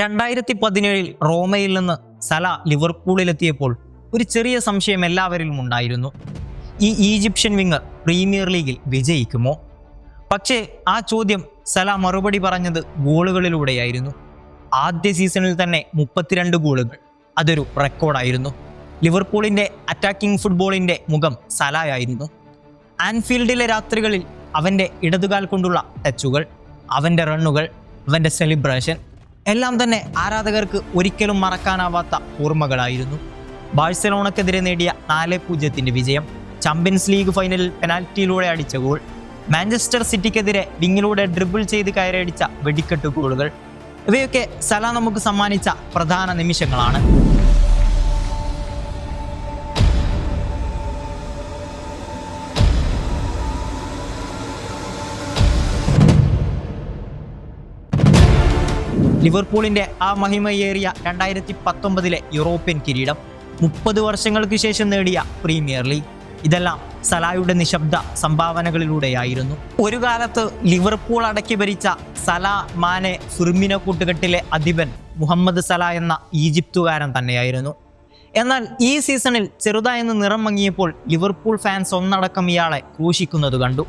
രണ്ടായിരത്തി പതിനേഴിൽ റോമയിൽ നിന്ന് സല ലിവർപൂളിലെത്തിയപ്പോൾ ഒരു ചെറിയ സംശയം എല്ലാവരിലും ഉണ്ടായിരുന്നു. ഈ ഈജിപ്ഷ്യൻ വിങ്ങർ പ്രീമിയർ ലീഗിൽ വിജയിക്കുമോ? പക്ഷേ ആ ചോദ്യം സല മറുപടി പറഞ്ഞത് ഗോളുകളിലൂടെയായിരുന്നു. ആദ്യ സീസണിൽ തന്നെ മുപ്പത്തിരണ്ട് ഗോളുകൾ. അതൊരു റെക്കോർഡായിരുന്നു. ലിവർപൂളിന്റെ അറ്റാക്കിംഗ് ഫുട്ബോളിന്റെ മുഖം സലായായിരുന്നു. ആൻഫീൽഡിലെ രാത്രികളിൽ അവന്റെ ഇടതുകാൽ കൊണ്ടുള്ള ടച്ചുകൾ അവന്റെ റണ്ണുകൾ അവന്റെ സെലിബ്രേഷൻ എല്ലാം തന്നെ ആരാധകർക്ക് ഒരിക്കലും മറക്കാനാവാത്ത ഓർമ്മകളായിരുന്നു. ബാഴ്സലോണക്കെതിരെ നേടിയ നാല് പൂജ്യത്തിന്റെ വിജയം ചാമ്പ്യൻസ് ലീഗ് ഫൈനലിൽ പെനാൽറ്റിയിലൂടെ അടിച്ച ഗോൾ മാഞ്ചസ്റ്റർ സിറ്റിക്കെതിരെ വിങ്ങിലൂടെ ഡ്രിബിൾ ചെയ്ത് കയറിയടിച്ച വെടിക്കെട്ട് ഗോളുകൾ. ഇവയൊക്കെ സല നമുക്ക് സമ്മാനിച്ച പ്രധാന നിമിഷങ്ങളാണ്. ലിവർപൂളിന്റെ ആ മഹിമയേറിയ രണ്ടായിരത്തി പത്തൊമ്പതിലെ യൂറോപ്യൻ കിരീടം മുപ്പത് വർഷങ്ങൾക്ക് ശേഷം നേടിയ പ്രീമിയർ ലീഗ്. ഇതെല്ലാം സലായുടെ നിശബ്ദ സംഭാവനകളിലൂടെയായിരുന്നു. ഒരു കാലത്ത് ലിവർപൂൾ അടക്കി ഭരിച്ച സല മാനെ സുർമിന കൂട്ടുകെട്ടിലെ അധിപൻ മുഹമ്മദ് സല എന്ന ഈജിപ്തുകാരൻ തന്നെയായിരുന്നു. എന്നാൽ ഈ സീസണിൽ ചെറുതായെന്ന് നിറം മങ്ങിയപ്പോൾ ലിവർപൂൾ ഫാൻസ് ഒന്നടക്കം ഇയാളെ ക്രൂശിക്കുന്നത് കണ്ടു.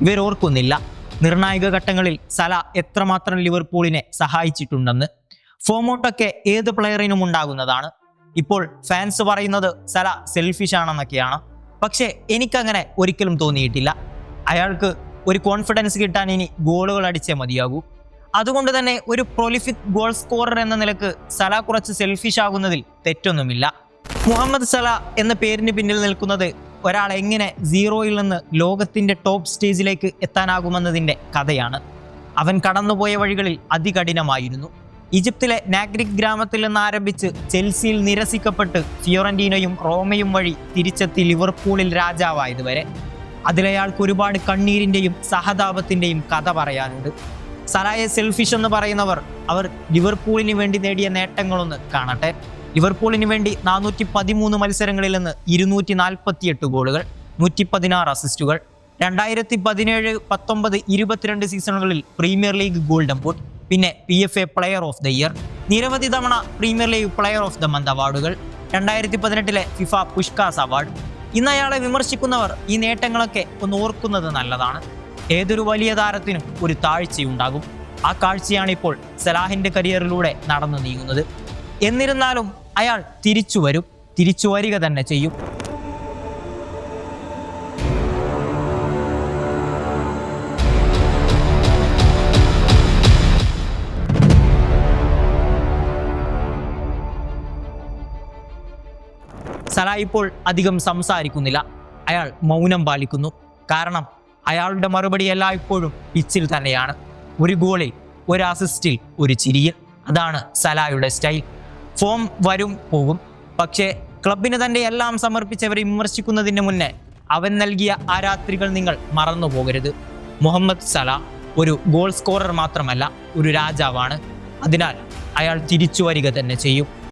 ഇവരോർക്കുന്നില്ല. നിർണായക ഘട്ടങ്ങളിൽ സല എത്രമാത്രം ലിവർപൂളിനെ സഹായിച്ചിട്ടുണ്ടെന്ന് ഫോമോട്ടൊക്കെ ഏത് പ്ലെയറിനും ഉണ്ടാകുന്നതാണ്. ഇപ്പോൾ ഫാൻസ് പറയുന്നത് സല സെൽഫിഷ് ആണെന്നൊക്കെയാണ്. പക്ഷേ എനിക്കങ്ങനെ ഒരിക്കലും തോന്നിയിട്ടില്ല. അയാൾക്ക് ഒരു കോൺഫിഡൻസ് കിട്ടാൻ ഇനി ഗോളുകൾ അടിച്ചേ മതിയാകൂ. അതുകൊണ്ട് തന്നെ ഒരു പ്രൊലിഫിക് ഗോൾ സ്കോറർ എന്ന നിലയ്ക്ക് സല കുറച്ച് സെൽഫിഷ് ആകുന്നതിൽ തെറ്റൊന്നുമില്ല. മുഹമ്മദ് സല എന്ന പേരിന് പിന്നിൽ നിൽക്കുന്നത് ഒരാൾ എങ്ങനെ സീറോയിൽ നിന്ന് ലോകത്തിന്റെ ടോപ്പ് സ്റ്റേജിലേക്ക് എത്താനാകുമെന്നതിന്റെ കഥയാണ്. അവൻ കടന്നുപോയ വഴികളിൽ അതികഠിനമായിരുന്നു. ഈജിപ്തിലെ നാഗ്രിക് ഗ്രാമത്തിൽ നിന്ന് ആരംഭിച്ച് ചെൽസിയിൽ നിരസിക്കപ്പെട്ട് ഫിയോറന്റീനയും റോമയും വഴി തിരിച്ചെത്തി ലിവർപൂളിൽ രാജാവായത് വരെ അതിലയാൾക്ക് ഒരുപാട് കണ്ണീരിന്റെയും സഹതാപത്തിന്റെയും കഥ പറയാനുണ്ട്. സലായ സെൽഫിഷ് എന്ന് പറയുന്നവർ അവർ ലിവർപൂളിന് വേണ്ടി നേടിയ നേട്ടങ്ങളൊന്ന് കാണട്ടെ. ലിവർപൂളിന് വേണ്ടി നാനൂറ്റി പതിമൂന്ന് മത്സരങ്ങളിൽ നിന്ന് ഇരുന്നൂറ്റി നാൽപ്പത്തിയെട്ട് ഗോളുകൾ നൂറ്റി പതിനാറ് അസിസ്റ്റുകൾ രണ്ടായിരത്തി പതിനേഴ് പത്തൊമ്പത് ഇരുപത്തിരണ്ട് സീസണുകളിൽ പ്രീമിയർ ലീഗ് ഗോൾഡൻ ബൂട്ട് പിന്നെ P F A player of the year നിരവധി തവണ Premier League player of the month അവാർഡുകൾ രണ്ടായിരത്തി പതിനെട്ടിലെ ഫിഫ പുഷ്കാസ് അവാർഡ്. ഇന്ന് അയാളെ വിമർശിക്കുന്നവർ ഈ നേട്ടങ്ങളൊക്കെ ഒന്ന് ഓർക്കുന്നത് നല്ലതാണ്. ഏതൊരു വലിയ താരത്തിനും ഒരു താഴ്ചയുണ്ടാകും. ആ കാഴ്ചയാണ് ഇപ്പോൾ സലാഹിന്റെ കരിയറിലൂടെ നടന്നു നീങ്ങുന്നത്. എന്നിരുന്നാലും അയാൾ തിരിച്ചു വരും. തിരിച്ചു വരിക തന്നെ ചെയ്യും. സല ഇപ്പോൾ അധികം സംസാരിക്കുന്നില്ല. അയാൾ മൗനം പാലിക്കുന്നു. കാരണം അയാളുടെ മറുപടി എല്ലായ്പ്പോഴും പിച്ചിൽ തന്നെയാണ്. ഒരു ഗോളിൽ ഒരു അസിസ്റ്റിൽ ഒരു ചിരിയിൽ. അതാണ് സലായുടെ സ്റ്റൈൽ. ഫോം വരും പോകും. പക്ഷേ ക്ലബിന് തന്റെ എല്ലാം സമർപ്പിച്ചവരെ വിമർശിക്കുന്നതിന് മുന്നേ അവൻ നൽകിയ ആ രാത്രികൾ നിങ്ങൾ മറന്നു പോകരുത്. മുഹമ്മദ് സല ഒരു ഗോൾ സ്കോറർ മാത്രമല്ല ഒരു രാജാവാണ്. അതിനാൽ അയാൾ തിരിച്ചു വരിക തന്നെ ചെയ്യും.